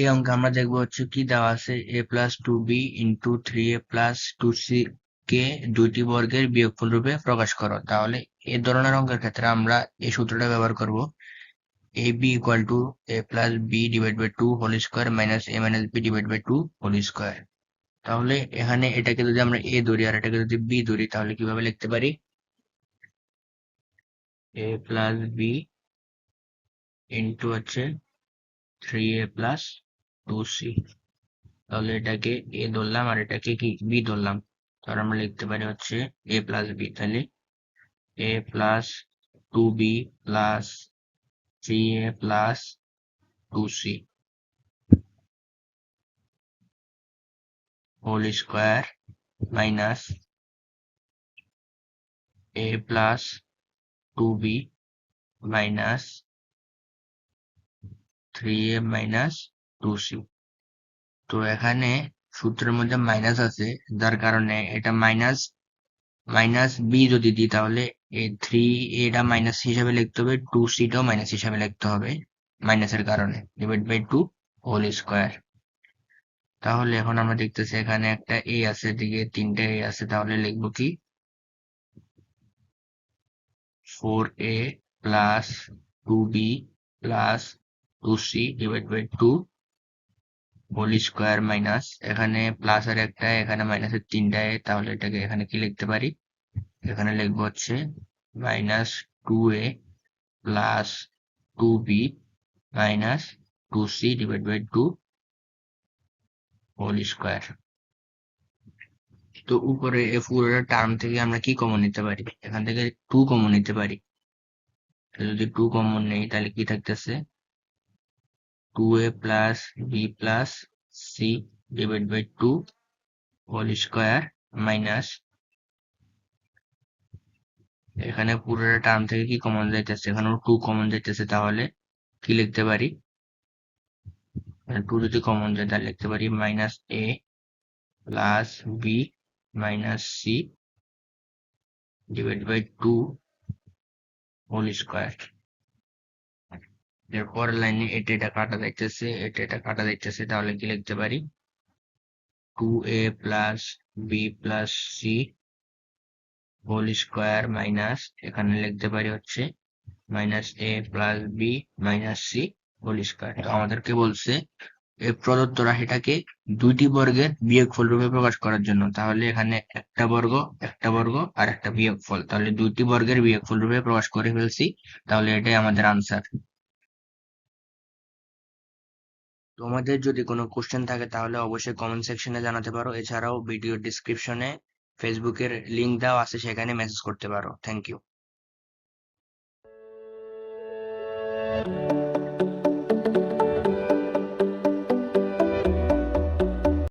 এই অঙ্কে আমরা দেখব হচ্ছে কি দেওয়া আছে? A plus two B into three A plus two C কে দুইটি বর্গের বিয়োগফল রূপে প্রকাশ করো। তাহলে এ ধরনের অঙ্কের ক্ষেত্রে আমরা এই সূত্রটা ব্যবহার করব। A B equal to A plus B divide by two whole square minus A minus B divide by two whole square তাহলে এখানে এটাকে যদি আমরা এ ধরি আর এটাকে যদি বি ধরি, তাহলে কীভাবে লিখতে পারি? এ প্লাস বি ইন্টু হচ্ছে three A plus two C তাহলে এটাকে এ ধরলাম আর এটাকে কি? বি ধরলাম। তাহলে আমরা লিখতে পারি হচ্ছে এ প্লাস বি তাহলে A plus two B plus three A plus two C whole square minus plus two B minus three A minus two C তো এখানে সূত্রের মধ্যে মাইনাস আছে, যার কারণে এটা মাইনাস মাইনাস বি যদি দিই তাহলে এই থ্রি এটা মাইনাস হিসাবে লিখতে হবে টু সিটাও মাইনাস হিসাবে লিখতে হবে মাইনাসের কারণে divide by two whole square তাহলে এখন আমরা দেখতেছি এখানে একটা এ আছে দিকে তিনটে এ আছে, তাহলে লিখব কি? Four A plus two B plus two C divide by two whole square minus এখানে প্লাস আর একটা, এখানে মাইনাসের তিনটায় তাহলে এটাকে এখানে কি লিখতে পারি? এখানে লিখব হচ্ছে minus two A plus two B minus two C divide by two whole square তো উপরে এ পুরোটা টার্ম থেকে আমরা কি কমন নিতে পারি? এখান থেকে টু কমন নিতে পারি। যদি টু কমন নেই, তাহলে কি থাকতেছে? Two A plus B plus C divide by two whole square minus এখানে পুরোটা টার্ম থেকে কি কমন যাইতেছে? এখানেও টু কমন যাইতেছে, তাহলে কি লিখতে পারি? টু যদি কমন যায়, তাহলে লিখতে পারি minus A plus B minus C divide by two whole square এরপর লাইনে এটা এটা কাটা যাইতেছে এটা এটা কাটা যাইতেছে তাহলে কি লিখতে পারি? Two A plus B plus C whole square minus এখানে লিখতে পারি হচ্ছে minus A plus B minus C whole square তো আমাদেরকে বলছে? এই প্রদত্ত রাশিটাকে দুইটি বর্গের বিয়োগফল রূপে প্রকাশ করার জন্য। তাহলে এখানে একটা বর্গ একটা বর্গ আর একটা বিয়োগফল। তাহলে দুইটি বর্গের বিয়োগফল রূপে প্রকাশ করে ফেলছি। তাহলে এটাই আমাদের আনসার তোমাদের যদি কোনো কোশ্চেন থাকে, তাহলে অবশ্যই কমেন্ট সেকশনে জানাতে পারো। এছাড়াও ভিডিও ডিসক্রিপশনে ফেসবুকের লিঙ্ক দেওয়া আছে, সেখানে মেসেজ করতে পারো। Thank you